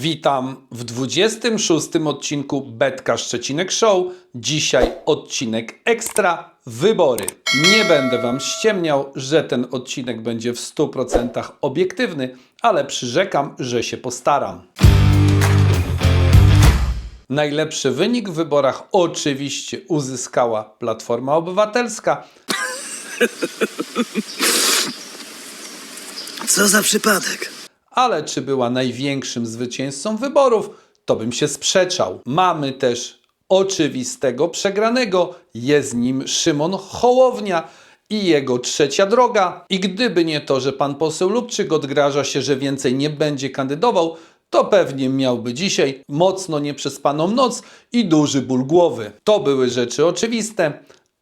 Witam w 26 odcinku Betka Szczecinek Show. Dzisiaj odcinek ekstra wybory. Nie będę Wam ściemniał, że ten odcinek będzie w 100% obiektywny, ale przyrzekam, że się postaram. Najlepszy wynik w wyborach oczywiście uzyskała Platforma Obywatelska. Co za przypadek? Ale czy była największym zwycięzcą wyborów, to bym się sprzeczał. Mamy też oczywistego przegranego, jest nim Szymon Hołownia i jego trzecia droga. I gdyby nie to, że pan poseł Lubczyk odgraża się, że więcej nie będzie kandydował, to pewnie miałby dzisiaj mocno nieprzespaną noc i duży ból głowy. To były rzeczy oczywiste,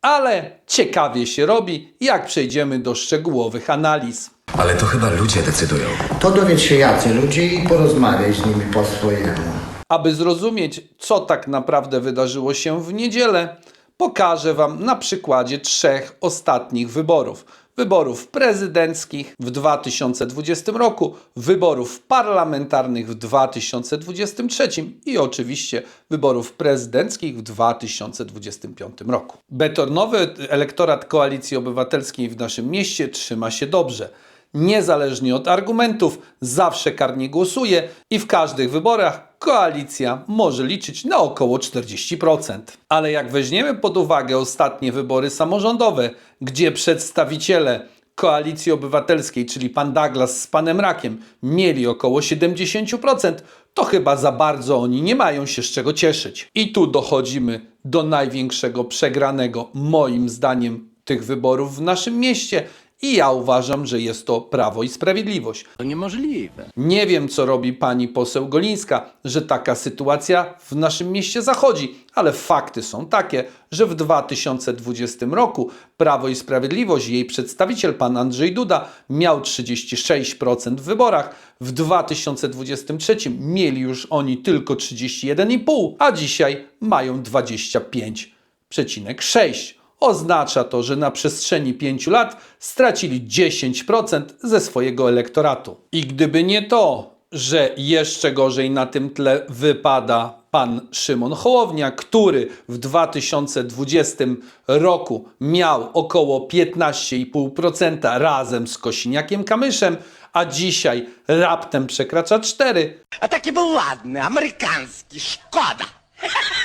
ale ciekawie się robi, jak przejdziemy do szczegółowych analiz. Ale to chyba ludzie decydują. To dowiedz się jacy ludzie i porozmawiaj z nimi po swojemu. Aby zrozumieć, co tak naprawdę wydarzyło się w niedzielę, pokażę Wam na przykładzie trzech ostatnich wyborów. Wyborów prezydenckich w 2020 roku, wyborów parlamentarnych w 2023 i oczywiście wyborów prezydenckich w 2025 roku. Betonowy elektorat Koalicji Obywatelskiej w naszym mieście trzyma się dobrze niezależnie od argumentów, zawsze karnie głosuje i w każdych wyborach koalicja może liczyć na około 40%. Ale jak weźmiemy pod uwagę ostatnie wybory samorządowe, gdzie przedstawiciele Koalicji Obywatelskiej, czyli pan Douglas z panem Rakiem, mieli około 70%, to chyba za bardzo oni nie mają się z czego cieszyć. I tu dochodzimy do największego przegranego, moim zdaniem, tych wyborów w naszym mieście. I ja uważam, że jest to Prawo i Sprawiedliwość. To niemożliwe. Nie wiem, co robi pani poseł Golińska, że taka sytuacja w naszym mieście zachodzi, ale fakty są takie, że w 2020 roku Prawo i Sprawiedliwość, jej przedstawiciel, pan Andrzej Duda, miał 36% w wyborach. W 2023 mieli już oni tylko 31,5%, a dzisiaj mają 25,6%. Oznacza to, że na przestrzeni 5 lat stracili 10% ze swojego elektoratu. I gdyby nie to, że jeszcze gorzej na tym tle wypada pan Szymon Hołownia, który w 2020 roku miał około 15,5% razem z Kosiniakiem Kamyszem, a dzisiaj raptem przekracza 4%, A taki był ładny, amerykański, szkoda.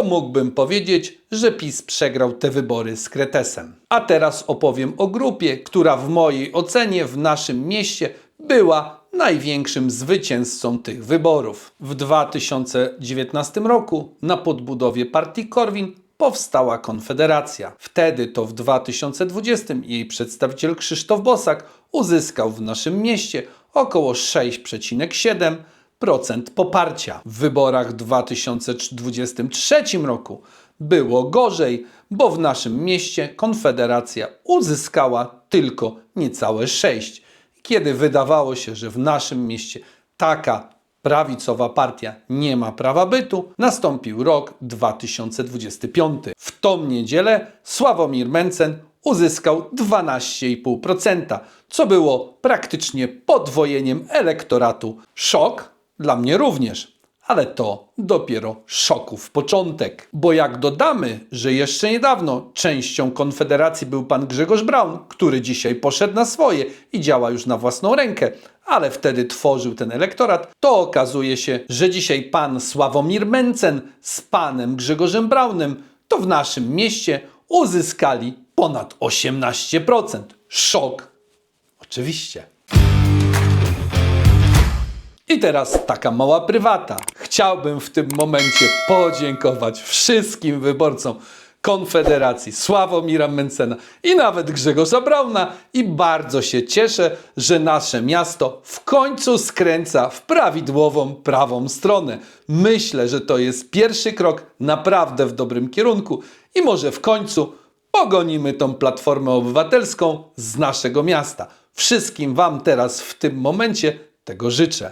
to mógłbym powiedzieć, że PiS przegrał te wybory z Kretesem. A teraz opowiem o grupie, która w mojej ocenie w naszym mieście była największym zwycięzcą tych wyborów. W 2019 roku na podbudowie partii Korwin powstała Konfederacja. Wtedy to w 2020 jej przedstawiciel Krzysztof Bosak uzyskał w naszym mieście około 6,7% procent poparcia. W wyborach w 2023 roku było gorzej, bo w naszym mieście Konfederacja uzyskała tylko niecałe 6. Kiedy wydawało się, że w naszym mieście taka prawicowa partia nie ma prawa bytu, nastąpił rok 2025. W tą niedzielę Sławomir Mencen uzyskał 12,5%, co było praktycznie podwojeniem elektoratu. Szok dla mnie również, ale to dopiero szoków początek. Bo jak dodamy, że jeszcze niedawno częścią Konfederacji był pan Grzegorz Braun, który dzisiaj poszedł na swoje i działa już na własną rękę, ale wtedy tworzył ten elektorat, to okazuje się, że dzisiaj pan Sławomir Mencen z panem Grzegorzem Braunem to w naszym mieście uzyskali ponad 18%. Szok. Oczywiście. I teraz taka mała prywata. Chciałbym w tym momencie podziękować wszystkim wyborcom Konfederacji, Sławomira Mencena i nawet Grzegorza Brauna i bardzo się cieszę, że nasze miasto w końcu skręca w prawidłową prawą stronę. Myślę, że to jest pierwszy krok naprawdę w dobrym kierunku i może w końcu pogonimy tą Platformę Obywatelską z naszego miasta. Wszystkim Wam teraz w tym momencie tego życzę.